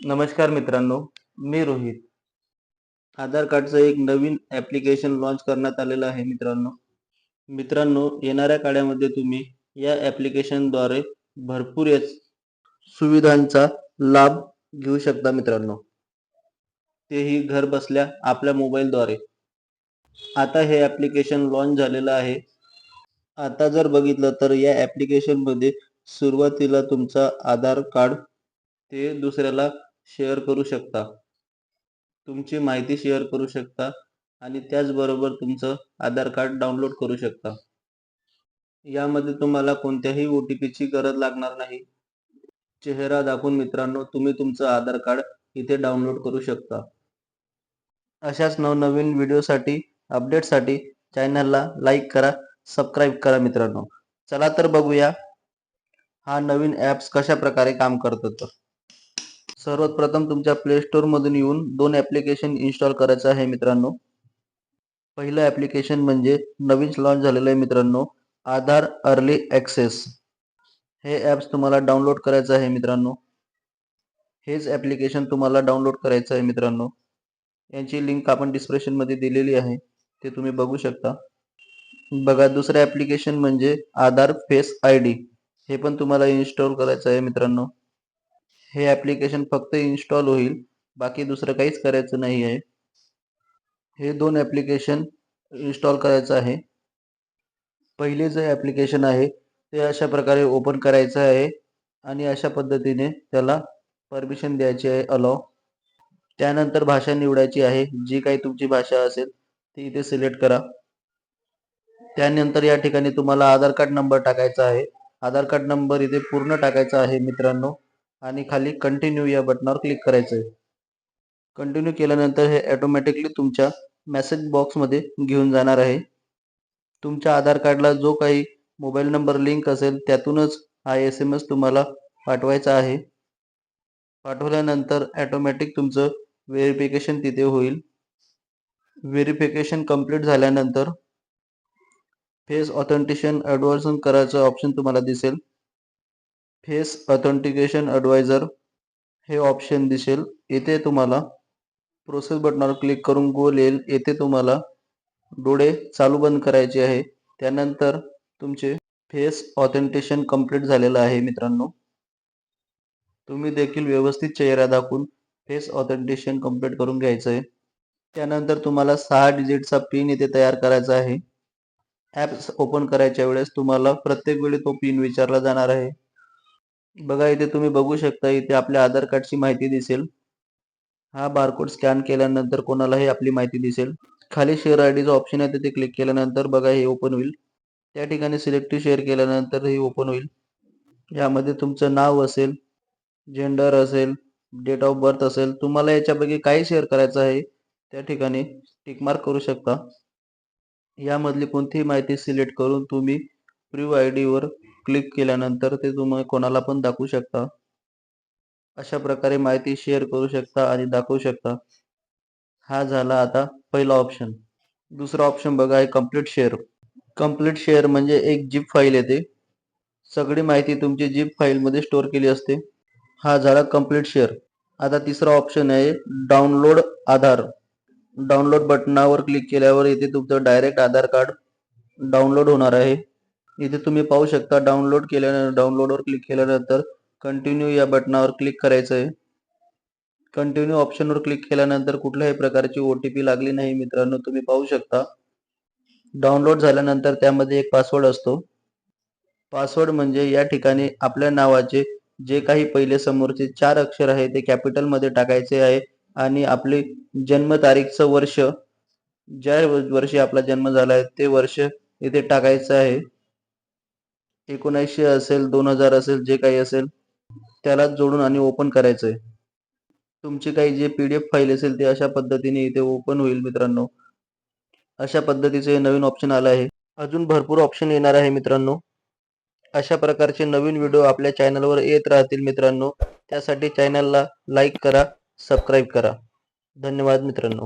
नमस्कार मित्रांनो मी रोहित. आधार कार्डचं एक नवीन ॲप्लिकेशन लॉन्च करण्यात आलेलं आहे मित्रांनो. मित्रांनो येणाऱ्या काळामध्ये तुम्ही या ॲप्लिकेशनद्वारे भरपूर याच सुविधांचा लाभ घेऊ शकता मित्रांनो. तेही घर बसल्या आपल्या मोबाईलद्वारे आता हे ॲप्लिकेशन लॉन्च झालेलं आहे. आता जर बघितलं तर या ॲप्लिकेशनमध्ये सुरुवातीला तुमचा आधार कार्ड ते दुसऱ्याला शेअर करू शकता. तुमची माहिती शेअर करू शकता आणि त्याचबरोबर तुमचं आधार कार्ड डाउनलोड करू शकता. यामध्ये तुम्हाला कोणत्याही ओ टी पीची गरज लागणार नाही. चेहरा दाखवून मित्रांनो तुम्ही तुमचं आधार कार्ड इथे डाउनलोड करू शकता. अशाच नवनवीन व्हिडिओसाठी अपडेटसाठी चॅनलला लाईक करा सबस्क्राईब करा मित्रांनो. चला तर बघूया हा नवीन ॲप्स कशा प्रकारे काम करतात. तर सर्वात प्रथम तुमच्या प्ले स्टोअरमधून येऊन दोन ॲप्लिकेशन इन्स्टॉल करायचं आहे मित्रांनो. पहिलं ॲप्लिकेशन म्हणजे नवीन लॉन्च झालेलं आहे मित्रांनो आधार अर्ली ॲक्सेस हे ॲप्स तुम्हाला डाउनलोड करायचं आहे मित्रांनो. हेच ॲप्लिकेशन तुम्हाला डाउनलोड करायचं आहे मित्रांनो. यांची लिंक आपण डिस्क्रिप्शनमध्ये दिलेली आहे ते तुम्ही बघू शकता. बघा दुसरं ॲप्लिकेशन म्हणजे आधार फेस आय डी हे पण तुम्हाला इन्स्टॉल करायचं आहे मित्रांनो. हे ॲप्लिकेशन फक्त इन्स्टॉल होईल. बाकी दुसरं काहीच करायचं नाही आहे हे दोन ॲप्लिकेशन इन्स्टॉल करायचं आहे. पहिले जे ॲप्लिकेशन आहे ते अशा प्रकारे ओपन करायचं आहे आणि अशा पद्धतीने त्याला परमिशन द्यायची आहे अलाव त्यानंतर भाषा निवडायची आहे. जी काही तुमची भाषा असेल ती इथे सिलेक्ट करा. त्यानंतर या ठिकाणी तुम्हाला आधार कार्ड नंबर टाकायचा आहे. आधार कार्ड नंबर इथे पूर्ण टाकायचा आहे मित्रांनो. आणि खाली कंटिन्यू या बटनावर क्लिक करायचं आहे कंटिन्यू केल्यानंतर हे ऑटोमॅटिकली तुमच्या मेसेज बॉक्समध्ये घेऊन जाणार आहे. तुमच्या आधार कार्डला जो काही मोबाईल नंबर लिंक असेल त्यातूनच हा एस एम एस तुम्हाला पाठवायचा आहे. पाठवल्यानंतर ॲटोमॅटिक तुमचं व्हेरिफिकेशन तिथे होईल. व्हेरिफिकेशन कंप्लीट झाल्यानंतर फेस ऑथेंटिशन ॲडवर्सन करायचं ऑप्शन तुम्हाला दिसेल. फेस ऑथेंटिकेशन ॲडवायझर हे ऑप्शन दिसेल. येथे तुम्हाला प्रोसेस बटनावर क्लिक करून गोल येईल. येथे तुम्हाला डोळे चालू बंद करायचे आहे. त्यानंतर तुमचे फेस ऑथेंटिशन कंप्लीट झालेलं आहे मित्रांनो. तुम्ही देखील व्यवस्थित चेहरा दाखवून फेस ऑथेंटिशन कंप्लीट करून घ्यायचं आहे. त्यानंतर तुम्हाला सहा डिजिटचा पिन इथे तयार करायचा आहे. ॲप्स ओपन करायच्या वेळेस तुम्हाला प्रत्येक वेळी तो पिन विचारला जाणार आहे. बघा इथे तुम्ही बघू शकता इथे आपल्या आधार कार्डची माहिती दिसेल. हा बारकोड स्कॅन केल्यानंतर कोणालाही आपली माहिती दिसेल. खाली शेअर आय डीचा ऑप्शन आहे तिथे क्लिक केल्यानंतर बघा हे ओपन होईल. त्या ठिकाणी सिलेक्टिव्ह शेअर केल्यानंतर हे ओपन होईल. यामध्ये तुमचं नाव असेल जेंडर असेल डेट ऑफ बर्थ असेल तुम्हाला याच्यापैकी काय शेअर करायचं आहे त्या ठिकाणी टिकमार्क करू शकता. यामधली कोणतीही माहिती सिलेक्ट करून तुम्ही प्रिव्ह आय डीवर क्लिक केल्यानंतर ते तुम्ही कोणाला पण दाखवू शकता. अशा प्रकारे माहिती शेअर करू शकता आणि दाखवू शकता. हा झाला आता पहिला ऑप्शन दुसरा ऑप्शन बघा आहे कंप्लीट शेअर कंप्लीट शेअर म्हणजे एक जीप फाईल येते. सगळी माहिती तुमची जीप फाईलमध्ये स्टोअर केली असते. हा झाला कंप्लीट शेअर आता तिसरा ऑप्शन आहे डाउनलोड आधार. डाउनलोड बटनावर क्लिक केल्यावर इथे तुमचं डायरेक्ट आधार कार्ड डाउनलोड होणार आहे. इथे तुम्ही पाहू शकता डाउनलोड केल्यानंतर डाउनलोडवर क्लिक केल्यानंतर कंटिन्यू या बटनावर क्लिक करायचं आहे कंटिन्यू ऑप्शनवर क्लिक केल्यानंतर कुठल्याही प्रकारची ओ टी पी लागली नाही मित्रांनो तुम्ही पाहू शकता. डाउनलोड झाल्यानंतर त्यामध्ये एक पासवर्ड असतो. पासवर्ड म्हणजे या ठिकाणी आपल्या नावाचे जे काही पहिले समोरचे चार अक्षर आहे ते कॅपिटलमध्ये टाकायचे आहे आणि आपली जन्मतारीखचं वर्ष ज्या वर्षी आपला जन्म झाला आहे ते वर्ष इथे टाकायचं आहे. एकोणऐंशी असेल दोन हजार असेल जे काही असेल त्याला जोडून आणि ओपन करायचं आहे तुमची काही J P D F file असेल ते अशा पद्धतीने इथे ओपन होईल मित्रांनो. अशा पद्धतीचे नवीन ऑप्शन आलं आहे. अजून भरपूर ऑप्शन येणार आहे मित्रांनो. अशा प्रकारचे नवीन व्हिडिओ आपल्या चॅनलवर येत राहतील मित्रांनो. त्यासाठी चॅनलला लाईक करा सबस्क्राईब करा. धन्यवाद मित्रांनो.